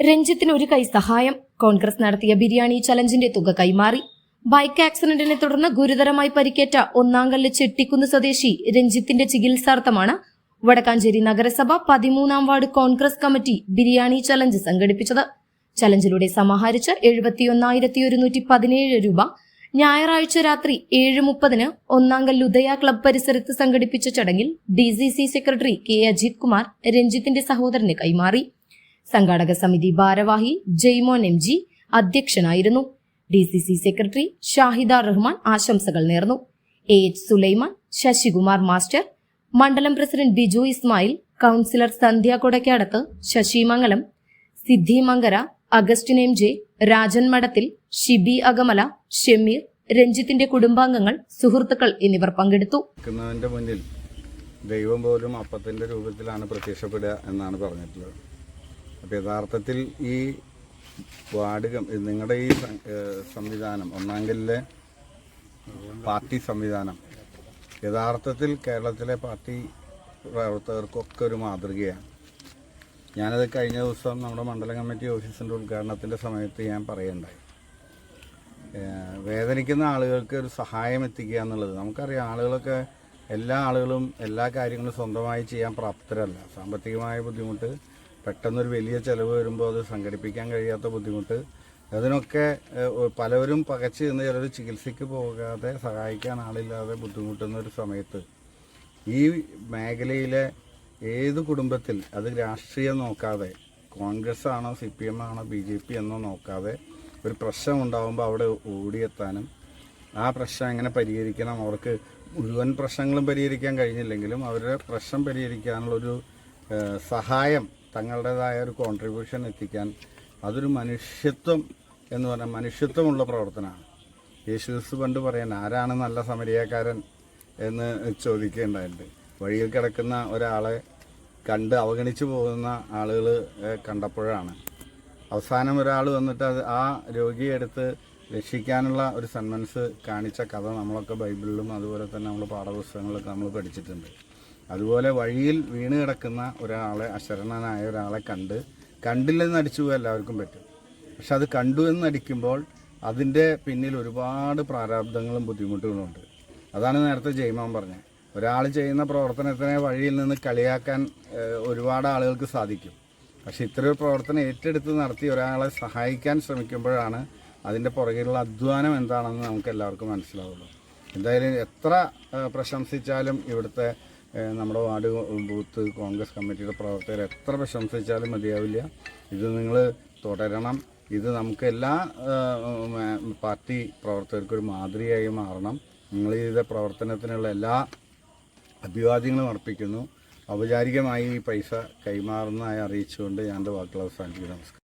രഞ്ജിത്തിന് ഒരു കൈ സഹായം. കോൺഗ്രസ് നടത്തിയ ബിരിയാണി ചലഞ്ചിന്റെ തുക കൈമാറി. ബൈക്ക് ആക്സിഡന്റിനെ തുടർന്ന് ഗുരുതരമായി പരിക്കേറ്റ ഒന്നാംകല്ല് ചെട്ടിക്കുന്ന് സ്വദേശി രഞ്ജിത്തിന്റെ ചികിത്സാർത്ഥമാണ് വടക്കാഞ്ചേരി നഗരസഭ പതിമൂന്നാം ward Congress committee biryani challenge സംഘടിപ്പിച്ചത്. ചലഞ്ചിലൂടെ സമാഹരിച്ച എഴുപത്തിയൊന്നായിരത്തി ഒരുന്നൂറ്റി പതിനേഴ് രൂപ ഞായറാഴ്ച രാത്രി ഏഴ് മുപ്പതിന് ഒന്നാംകല്ല് ഉദയ ക്ലബ് പരിസരത്ത് സംഘടിപ്പിച്ച ചടങ്ങിൽ D secretary K Ajith Kumar രഞ്ജിത്തിന്റെ സഹോദരന് കൈമാറി. സംഘാടക സമിതി ഭാരവാഹി ജെയ്മോൻ എം ജി അധ്യക്ഷനായിരുന്നു. D C C secretary Shahida Rahman ആശംസകൾ നേർന്നു. A H Sulaiman Sasikumar master മണ്ഡലം president Biju Ismail councillor Sandhya Kodakkadath Sasimangalam Siddhi Mankara Augustine M J Rajan Madathil Shibi Agamala Shemeer രഞ്ജിത്തിന്റെ കുടുംബാംഗങ്ങൾ സുഹൃത്തുക്കൾ എന്നിവർ പങ്കെടുത്തു. മുന്നിൽ ദൈവം പോലും അപ്പത്തിന്റെ രൂപത്തിലാണ് പ്രത്യക്ഷപ്പെടുക എന്നാണ് പറഞ്ഞിട്ടുള്ളത്. അപ്പോൾ യഥാർത്ഥത്തിൽ ഈ വാർഡ് കം- നിങ്ങളുടെ ഈ സംവിധാനം ഒന്നാങ്കലിലെ പാർട്ടി സംവിധാനം യഥാർത്ഥത്തിൽ കേരളത്തിലെ പാർട്ടി പ്രവർത്തകർക്കൊക്കെ ഒരു മാതൃകയാണ്. ഞാനത് കഴിഞ്ഞ ദിവസം നമ്മുടെ മണ്ഡലം കമ്മിറ്റി ഓഫീസിന്റെ ഉദ്ഘാടനത്തിന്റെ സമയത്ത് ഞാൻ പറയുണ്ടായി. വേദനിക്കുന്ന ആളുകൾക്ക് ഒരു സഹായം എത്തിക്കുക എന്നുള്ളത് നമുക്കറിയാം ആളുകളൊക്കെ എല്ലാ ആളുകളും എല്ലാ കാര്യങ്ങളും സ്വന്തമായി ചെയ്യാൻ പ്രാപ്തരല്ല. സാമ്പത്തികമായ ബുദ്ധിമുട്ട് പെട്ടെന്നൊരു വലിയ ചിലവ് വരുമ്പോൾ അത് സംഘടിപ്പിക്കാൻ കഴിയാത്ത ബുദ്ധിമുട്ട്. അതിനൊക്കെ പലവരും പകച്ച് നിന്ന് ചിലർ ചികിത്സയ്ക്ക് പോകാതെ സഹായിക്കാൻ ആളില്ലാതെ ബുദ്ധിമുട്ടുന്ന ഒരു സമയത്ത് ഈ മേഖലയിലെ ഏത് കുടുംബത്തിൽ അത് രാഷ്ട്രീയം നോക്കാതെ കോൺഗ്രസ് ആണോ സി പി എം ആണോ ബി ജെ പി എന്നോ നോക്കാതെ ഒരു പ്രശ്നം ഉണ്ടാകുമ്പോൾ അവിടെ ഓടിയെത്താനും ആ പ്രശ്നം എങ്ങനെ പരിഹരിക്കണം അവർക്ക് മുഴുവൻ പ്രശ്നങ്ങളും പരിഹരിക്കാൻ കഴിഞ്ഞില്ലെങ്കിലും അവരുടെ പ്രശ്നം പരിഹരിക്കാനുള്ളൊരു സഹായം തങ്ങളുടേതായ ഒരു കോൺട്രിബ്യൂഷൻ എത്തിക്കാൻ അതൊരു മനുഷ്യത്വം എന്ന് പറഞ്ഞാൽ മനുഷ്യത്വമുള്ള പ്രവർത്തനമാണ്. യേശുസ് പണ്ട് പറയാൻ ആരാണ് നല്ല സമരിയക്കാരൻ? എന്ന് ചോദിക്കേണ്ടതുണ്ട് വഴിയിൽ കിടക്കുന്ന ഒരാളെ കണ്ട് അവഗണിച്ചു പോകുന്ന ആളുകൾ കണ്ടപ്പോഴാണ്. അവസാനം ഒരാൾ വന്നിട്ട് അത് ആ രോഗിയെ എടുത്ത് രക്ഷിക്കാനുള്ള ഒരു സന്മനസ് കാണിച്ച കഥ നമ്മളൊക്കെ ബൈബിളിലും അതുപോലെ തന്നെ നമ്മൾ പാഠപുസ്തകങ്ങളിലൊക്കെ നമ്മൾ പഠിച്ചിട്ടുണ്ട്. അതുപോലെ വഴിയിൽ വീണ് കിടക്കുന്ന ഒരാളെ അശരണനായ ഒരാളെ കണ്ട് കണ്ടില്ലെന്ന് അടിച്ചു പോകാൻ എല്ലാവർക്കും പറ്റും. പക്ഷെ അത് കണ്ടു എന്നടിക്കുമ്പോൾ അതിന്റെ പിന്നിൽ ഒരുപാട് പ്രാരാബ്ദങ്ങളും ബുദ്ധിമുട്ടുകളുണ്ട് അതാണ് നേരത്തെ ജയ്മാൻ പറഞ്ഞത്. ഒരാൾ ചെയ്യുന്ന പ്രവർത്തനത്തിനെ വഴിയിൽ നിന്ന് കളിയാക്കാൻ ഒരുപാട് ആളുകൾക്ക് സാധിക്കും. പക്ഷെ ഇത്തരം പ്രവർത്തനം ഏറ്റെടുത്ത് നടത്തി ഒരാളെ സഹായിക്കാൻ ശ്രമിക്കുമ്പോഴാണ് അതിന്റെ പുറകിലുള്ള അധ്വാനം എന്താണെന്ന് നമുക്ക് എല്ലാവർക്കും മനസ്സിലാവുള്ളൂ. എന്തായാലും എത്ര പ്രശംസിച്ചാലും ഇവിടുത്തെ നമ്മുടെ വാർഡ് ബൂത്ത് കോൺഗ്രസ് കമ്മിറ്റിയുടെ പ്രവർത്തകർ എത്ര പ്രശംസിച്ചാലും മതിയാവില്ല. ഇത് നിങ്ങൾ തുടരണം. ഇത് നമുക്ക് എല്ലാ പാർട്ടി പ്രവർത്തകർക്കും ഒരു മാതൃകയായി മാറണം. നിങ്ങൾ ചെയ്ത പ്രവർത്തനത്തിനുള്ള എല്ലാ അഭിവാദ്യങ്ങളും അർപ്പിക്കുന്നു. ഔപചാരികമായി ഈ പൈസ കൈമാറുന്നതായി അറിയിച്ചുകൊണ്ട് ഞാൻ എന്റെ വാക്കുകൾ അവസാനിപ്പിക്കുന്നു. നമസ്കാരം.